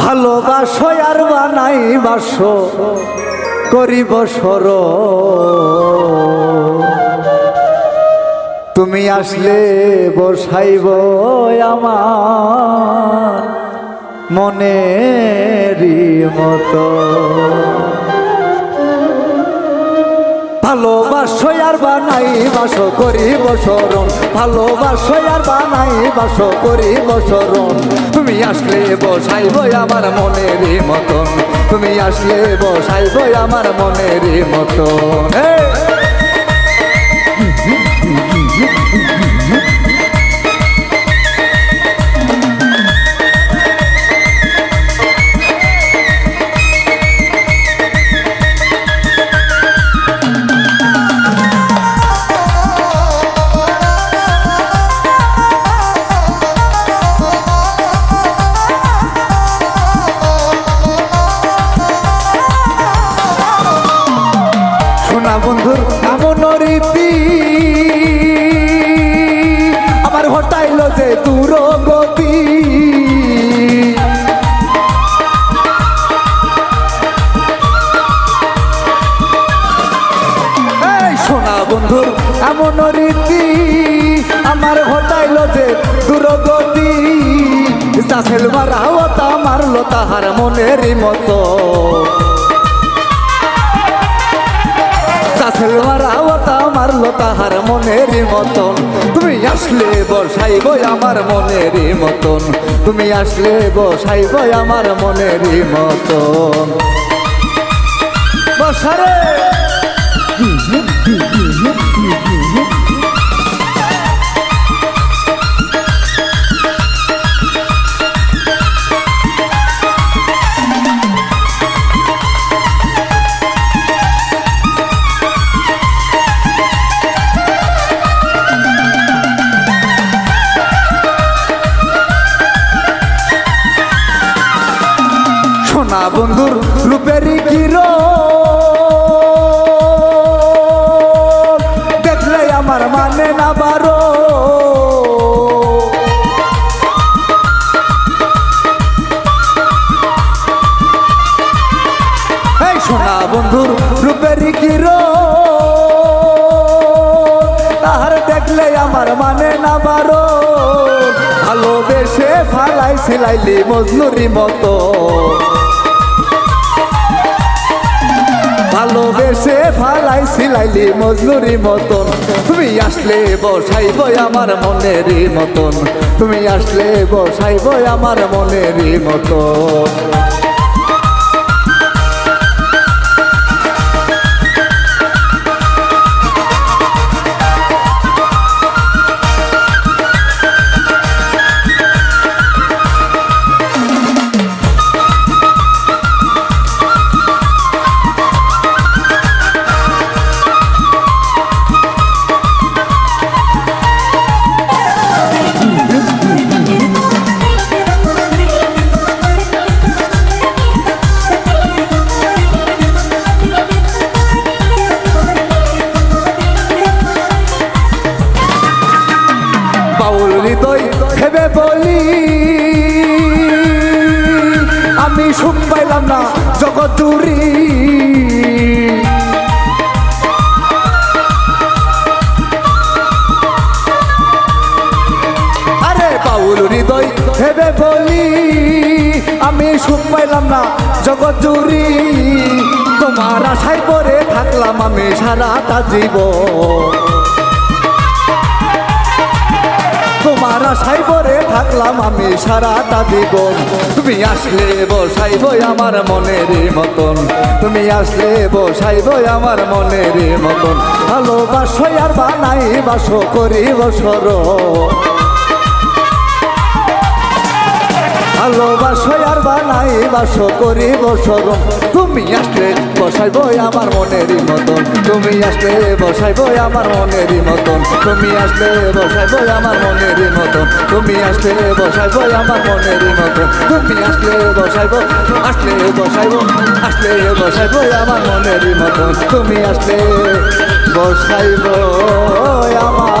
ভালোবাসো আর বানাই বাসো করিব সর। তুমি আসলে বসাইব আমার মনেরই মতো। ভালোবাসো আর বানাই, বাসো করি বসরণ ভালোবাসো আর বানাই, বাসো করি বসরণ তুমি আসলে বসাইব আমার মনের মতন। তুমি আসলে বসাইব আমার মনের মতন। এমন রীতি আমার হটাইল যে দূর গতি এই শোনা বন্ধুর এমন রীতি আমার হটাইল যে দূর গতি চাষেল মারাও তা মারলো তাহার মনের মতো। চাষেল মারাও তা মারলো তাহার মনের মতন। তুমি আসলে বসাইব আমার মনের মতন। তুমি আসলে বসাইব আমার মনের মতন। বসারে! বন্ধুর রূপেরই কিরো দেখলে আমার মানে না বারো সোনা বন্ধুর রূপেরই কিরো তাহার দেখলে আমার মানে না বারো ভালোবেসে ফালাই, সিলাইলি মজনুরি মতো। ভালোবেসে ফালাই সিলাইলি মজুরি মতন। তুমি আসলে বসাইব আমার মনের মতন। তুমি আসলে বসাইব আমার মনের মতন। বাউল হৃদয় ভেবে বলি। আমি সুখ পাইলাম না জগৎ জুড়ি। আরে বাউল হৃদয় ভেবে বলি। আমি সুখ পাইলাম না জগৎ জুড়ি। তোমার আশায় পরে থাকলাম আমি সারাটা জীবন। আশাই পরে থাকলাম আমি সারাটা জীবন। তুমি আসলে বসাইব আমার মনের মতন। তুমি আসলে বসাইব আমার মনের মতন। ভালোবাসো আর বানাই বাসো করি বসর ভালোবাসো আর বানাই বাসো করি বসর তুমি আসলে বসাইব আমার মনের মতন। তুমি আসলে বসাইব আমার মনের মতন। তুমি আসলে বসাইব আমার মনের মতন। তুমি আসলে বসাইব আমার মনের মতন। তুমি আসলে বসাইব আসলে বসাইব আসলে বসাইব আমার মনের মতন। তুমি আসলে বসাইব আমার